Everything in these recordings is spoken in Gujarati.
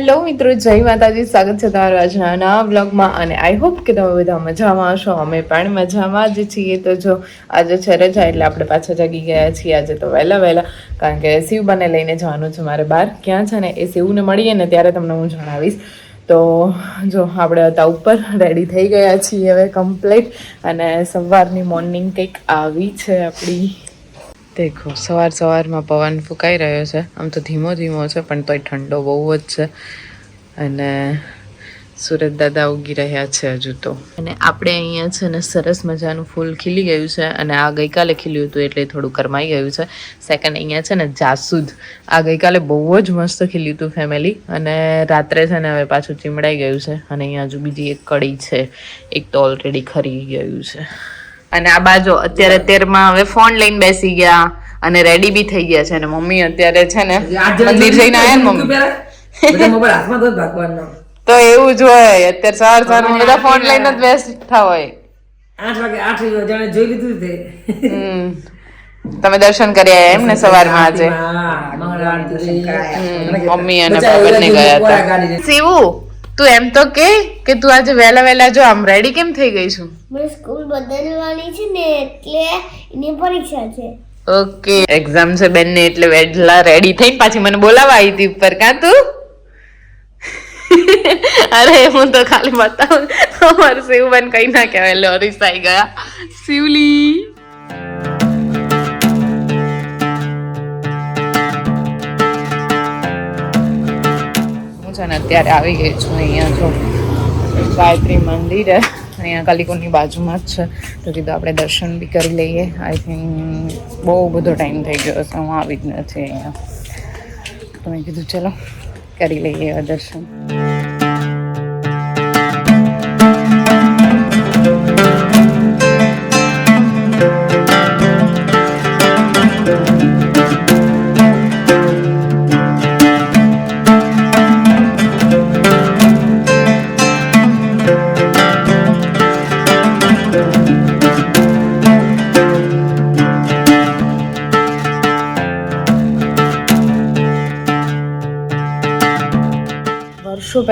હેલો મિત્રો, જય માતાજી. સ્વાગત છે તમારું આજના બ્લોગમાં અને આઈ હોપ કે તમે બધા મજામાં હશો. અમે પણ મજામાં જ છીએ. તો જો, આજે છે રજા એટલે આપણે પાછા જાગી ગયા છીએ. આજે તો વહેલા વહેલા, કારણ કે શિવબાને લઈને જવાનું છે મારે બહાર. ક્યાં છે ને, એ શિવને મળીએ ને ત્યારે તમને હું જણાવીશ. તો જો, આપણે હતા ઉપર રેડી થઈ ગયા છીએ હવે કમ્પ્લીટ અને સવારની મોર્નિંગ કંઈક આવી છે આપણી. દેખો, સવાર સવારમાં પવન ફૂંકાઈ રહ્યો છે. આમ તો ધીમો ધીમો છે, પણ તોય ઠંડો બહુ જ છે. અને સુરત દાદા ઉગી રહ્યા છે હજુ તો. અને આપણે અહીંયા છે ને સરસ મજાનું ફૂલ ખીલી ગયું છે, અને આ ગઈકાલે ખીલ્યું હતું એટલે થોડું કરમાઈ ગયું છે. સેકન્ડ અહીંયા છે ને જાસૂદ, આ ગઈકાલે બહુ જ મસ્ત ખીલ્યું હતું ફેમિલી અને રાત્રે છે ને હવે પાછું ચીમડાઈ ગયું છે, અને અહીંયા હજુ બીજી એક કડી છે, એક તો ઓલરેડી ખરી ગયું છે. અને આ બાજુ અત્યારે તેરમાં હવે ફોન લઈને બેસી ગયા અને રેડી બી થઈ ગયા છે. અને મમ્મી અત્યારે છે ને મંદિર જઈને આવ્યા ને મમ્મી. બધા મોબાઈલ હાથમાં તો જ ભગવાનનો તો એવું જ હોય. અત્યારે સવાર સવાર બધા ફોન લઈને જ બેસતા હોય. આઠ વાગે આઠ જણે જોઈ લીધું તે. હમ. તમે દર્શન કરી આવ્યા એમ ને સવારમાં આજે? કરાયા. મમ્મી અને બાબત ને ગયા હતા. ગાડીને. તું એમ તો કે કે તું આજે વહેલા વહેલા જો આમ રેડી કેમ થઈ ગઈ છું? મારે સ્કૂલ બદલવાની છે ને એટલે એની પરીક્ષા છે. ઓકે એક્ઝામ છે બેન ને એટલે વહેલા રેડી થઈ પાછી મને બોલાવા આવી હતી ઉપર. કાં તું? અરે હું તો ખાલી બતાવું અમારે શિવબેન કઈ ના કહેવાય. લોરી સાઈ ગયા. શિવલી. હું છે ને અત્યારે આવી ગઈ છું અહીંયા જો ગાયત્રી મંદિર અહીંયા કલિકોની બાજુમાં જ છે. તો કીધું આપણે દર્શન બી કરી લઈએ. આઈ થિંક બહુ બધો ટાઈમ થઈ ગયો છે હું આવી જ નથી અહીંયા. તો મેં કીધું, ચલો, કરી લઈએ દર્શન.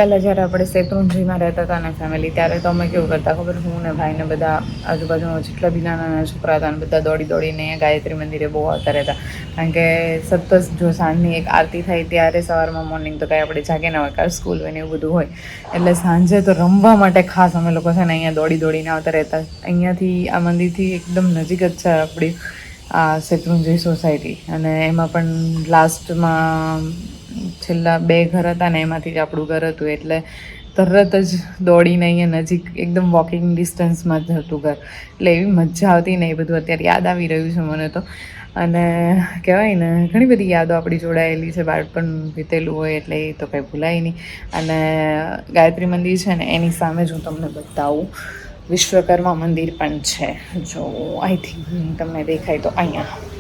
પહેલાં જ્યારે આપણે શેત્રુંજીમાં રહેતા હતા ને ફેમિલી ત્યારે તો અમે કેવું કરતા, ખબર? હું ને ભાઈને બધા આજુબાજુમાં જેટલા બી નાના નાના છોકરા હતા ને બધા દોડી દોડીને ગાયત્રી મંદિરે બહુ આવતા રહેતા. કારણ કે સતત જો સાંજની એક આરતી થાય ત્યારે સવારમાં મોર્નિંગ તો કાંઈ આપણે જાગે ના હોય કારણ સ્કૂલ હોય ને એવું બધું હોય. એટલે સાંજે તો રમવા માટે ખાસ અમે લોકો છે ને અહીંયા દોડી દોડીને આવતા રહેતા. અહીંયાથી આ મંદિરથી એકદમ નજીક જ છે આપણી, આ શેત્રુંજી સોસાયટી અને એમાં પણ લાસ્ટમાં છેલ્લા બે ઘર હતા ને એમાંથી જ આપણું ઘર હતું, એટલે તરત જ દોડીને અહીંયા નજીક એકદમ વોકિંગ ડિસ્ટન્સમાં જ હતું ઘર. એટલે એવી મજા આવતી ને એ બધું અત્યારે યાદ આવી રહ્યું છે મને તો. અને કહેવાય ને, ઘણી બધી યાદો આપણી જોડાયેલી છે, બાળપણ વીતેલું હોય એટલે એ તો કંઈ ભૂલાય નહીં. અને ગાયત્રી મંદિર છે ને, એની સામે જ હું તમને બતાવું. વિશ્વકર્મા મંદિર પણ છે. જો આઈ થિંક તમને દેખાય તો અહીંયા.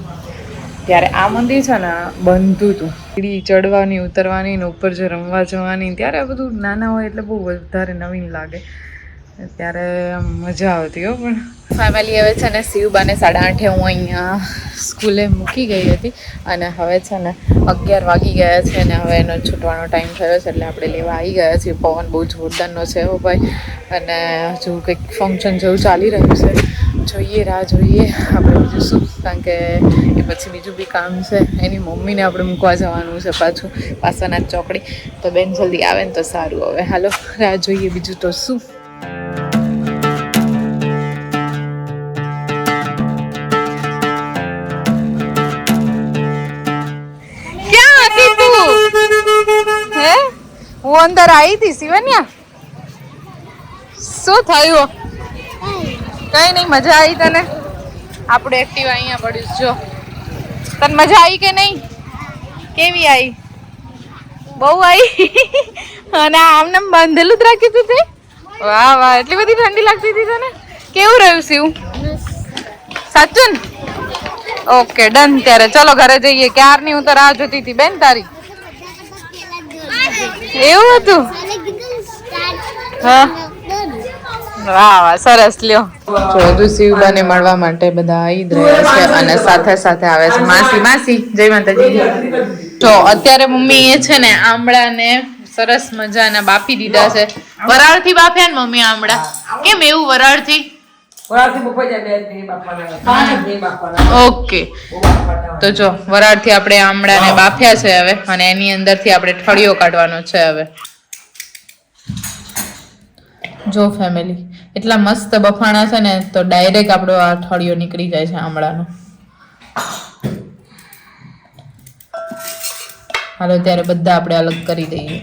ત્યારે આ મંદિર છે ને બનતું હતું. સીડી ચડવાની, ઉતરવાની ને ઉપર જે રમવા જવાની, ત્યારે આ બધું નાના હોય એટલે બહુ વધારે નવીન લાગે. ત્યારે મજા આવતી હો, પણ ફેમિલી હવે છે ને શિવબાને સાડા આઠે હું અહીંયા સ્કૂલે મૂકી ગઈ હતી અને હવે છે ને અગિયાર વાગી ગયા છે અને હવે એનો છૂટવાનો ટાઈમ થયો છે એટલે આપણે લેવા આવી ગયા છીએ. પવન બહુ જોરદારનો છે હો ભાઈ. અને હજુ કંઈક ફંક્શન જેવું ચાલી રહ્યું છે. જોઈએ રાહ જોઈએ. આપણે બીજું શું? કારણ કે પછી બીજું બી કામ છે. એની મમ્મીને આપણે મૂકવા જવાનું છે પાછું, પાસાના ચોકડી. તો બેન જલ્દી આવે ને તો સારું હવે. હાલો, રાહ જોઈએ બીજું તો શું. હું? અંદર આવી હતી શિવન્યા? શું થયું? કઈ નહીં મજા આવી તને? આપણું એક્ટિવ અહીંયા પડ્યું જો. તને મજા આવી કે નહીં? કેવી આવી? બહુ આવી? અને આમને આમ બાંધેલું જ રાખ્યું તું તે? વાહ વાહ એટલી બધી ઠંડી લાગતી હતી તને? કેવું રહ્યું શિવ? સાચું ને? ઓકે ડન ત્યારે. ચલો ઘરે જઈએ. ક્યારની હું તો રાહ જોતી હતી બેન તારી? એવું હતું? હા. વાહ વાહ સરસ લ્યો. બધું શિવબાને મળવા માટે બધા આવી રહ્યા છે અને સાથે સાથે આવે છે. માસી માસી જય માતાજી. જો અત્યારે મમ્મી એ છે ને આમળા ને સરસ મજાના બાફી દીધા છે. વરાળથી બાફ્યા ને મમ્મી આમળા? કેમ એવું બે બાફવાના. ઓકે. તો જો વરાળથી આપણે આમળાને બાફ્યા છે હવે અને એની અંદરથી આપણે ઠળિયો કાઢવાનો છે હવે. જો ફેમિલી એટલા મસ્ત બફાણા છે ને, તો ડાયરેક્ટ આપણો આ ઠળિયો નીકળી જાય છે આમળાનો. હાલો, ત્યારે બધા આપણે અલગ કરી દઈએ.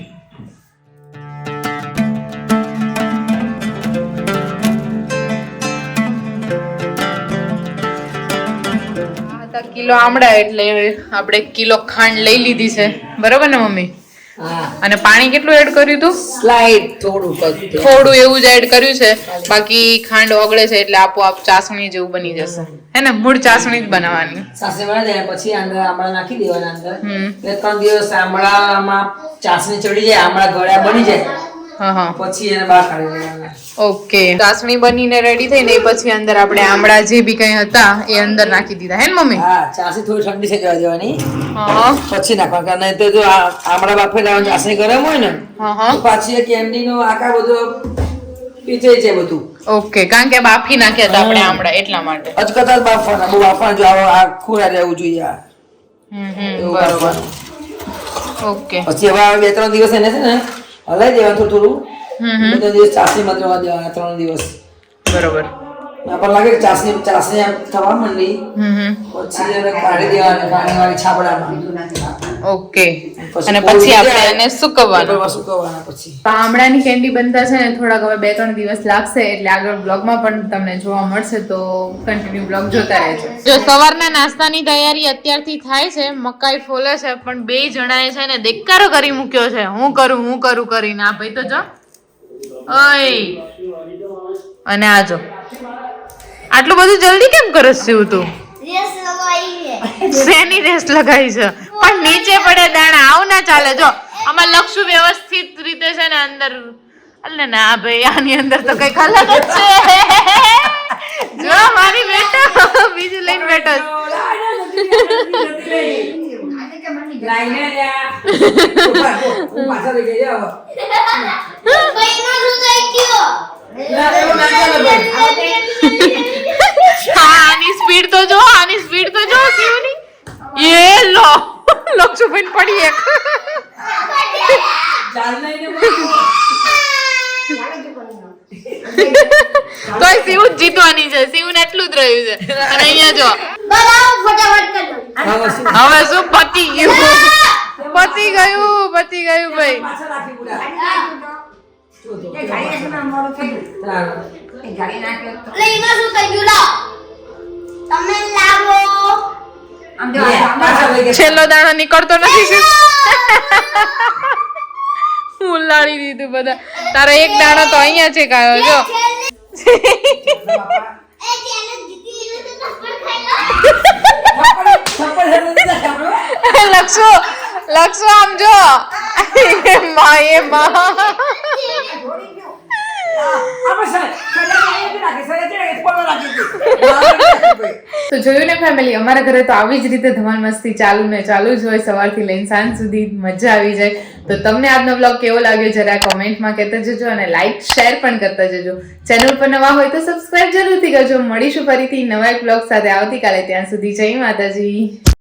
કિલો આમળા એટલે આપણે કિલો ખાંડ લઈ લીધી છે. બરોબર ને, મમ્મી? અને પાણી કેટલું એડ કર્યું હતું સ્લાઇડ થોડું થોડું એવું જ એડ કર્યું છે. બાકી ખાંડ ઓગળે છે એટલે આપોઆપ ચાસણી જેવું બની જશે. હે ને? મૂળ ચાસણી જ બનાવવાની. સાસે જાય પછી અંદર આમળા નાખી દેવાના અંદર. બે ત્રણ દિવસ આમળામાં ચાસણી ચડી જાય આમળા ગળ્યા બની જાય. પછી એને બહાર કાઢી લેવાના. ઓકે. ચાસણી બનીને રેડી થઈને એ પછી અંદર આપણે આમળા જે બી કઈ હતા એ અંદર નાખી દીધા. હે ને મમ્મી? હા ચાસણી થોડી ઠંડી છે જવા દેવાની. હા. પછી નાખવા કારણ નહીં તો જો આ આમળા બાફેલા ચાસણી ગરમ હોય ને હા હા. પાછી એ કેન્ડીનો આકાર બધો પીચાઈ છે બધું. ઓકે. કારણ કે બાફી નાખ્યા હતા આપણે આમળા એટલા માટે. અચકતા બાફવાના. બહુ બાફવાના. જો આવો આ ખોરા રહેવું જોઈએ આ. હમ હમ. બરોબર. ઓકે. પછી હવે બે ત્રણ દિવસ એને છે ને હલાઈ દેવાનું થોડું થોડું. ત્રણ દિવસ ચાસણી માં રહેવા દેવાના ત્રણ દિવસ. બરોબર. આપણને લાગે કે ચાસણી ચાસણી આમ થવા માંડી. પછી એને કાઢી દેવાના પાણી વાળી છાબડામાં ઓકે. અને પછી આપણે એને સુકવવાનું. સુકવવાના પછી. આમળાની કેન્ડી બનતા છે ને થોડાક હવે બે ત્રણ દિવસ લાગશે એટલે આગળ બ્લોગમાં પણ તમને જોવા મળશે તો કન્ટિન્યુ બ્લોગ જોતા રહેજો. જો સવારના નાસ્તાની તૈયારી અત્યારથી થાય છે મકાઈ ફોલે છે પણ બે જણાએ છે ને દેકારો કરી મૂક્યો છે. હું કરું હું કરું કરીને. આ ભાઈ તો જો. ઓય. અને આ જો. આટલું બધું જલ્દી કેમ કરસ છું તું? રેસ લગાવી છે. શેની રેસ્ટ લગાવી છે? પણ નીચે પડે દાણા. આવું ના ચાલે. જો આમાં લક્ષુ વ્યવસ્થિત રીતે છે ને અંદર. અલે ના ભાઈ આની અંદર તો કઈ અલગ જ છે. જો મારી બેટા બીજું લઈને બેઠો છે. લાઈને રહ્યા. ઊભા, હું પાછા લઈ જઈ આવો. ભાઈમાં શું થઈ ગયો ના, એવું ના ચાલે ભાઈ. હા આની સ્પીડ તો જો આની સ્પીડ તો જો શિવની એ લો લક્ષુ ભાઈ પડી એક ચાલ નહીં ને બધું. તોય શિવ જ જીતવાની છે શિવને એટલું જ રહ્યું છે અને અહીંયા જો. બનાવો ફટાફટ કરો હવે શું? પતી ગયું. પતી ગયું પતી ગયું ભાઈ. છેલ્લો દાણો નીકળતો નથી શિવ હું લાડી દીધું બધા. તારો એક દાણો તો અહીંયા છે કાયો જો એ ચેલેન્જ જીતી લીધું તો થપ્પડ ખાઈ લો થપ્પડ હેઠળ નથી રાખવાનું. લક્ષો લક્ષો આમ જો એ માં એ માં તો જોયું ને ફેમિલી અમારા ઘરે તો આવી જ રીતે ધમાલ મસ્તી ચાલુ ને ચાલુ જ હોય સવારથી લઈને સાંજ સુધી મજા આવી જાય. તો તમને આજનો બ્લોગ કેવો લાગ્યો જરા કોમેન્ટમાં કહેતા જજો અને લાઈક શેર પણ કરતા જજો. ચેનલ પર નવા હોય તો સબસ્ક્રાઇબ જરૂરથી કરજો. મળીશું ફરીથી નવા એક બ્લોગ સાથે આવતીકાલે. ત્યાં સુધી જય માતાજી.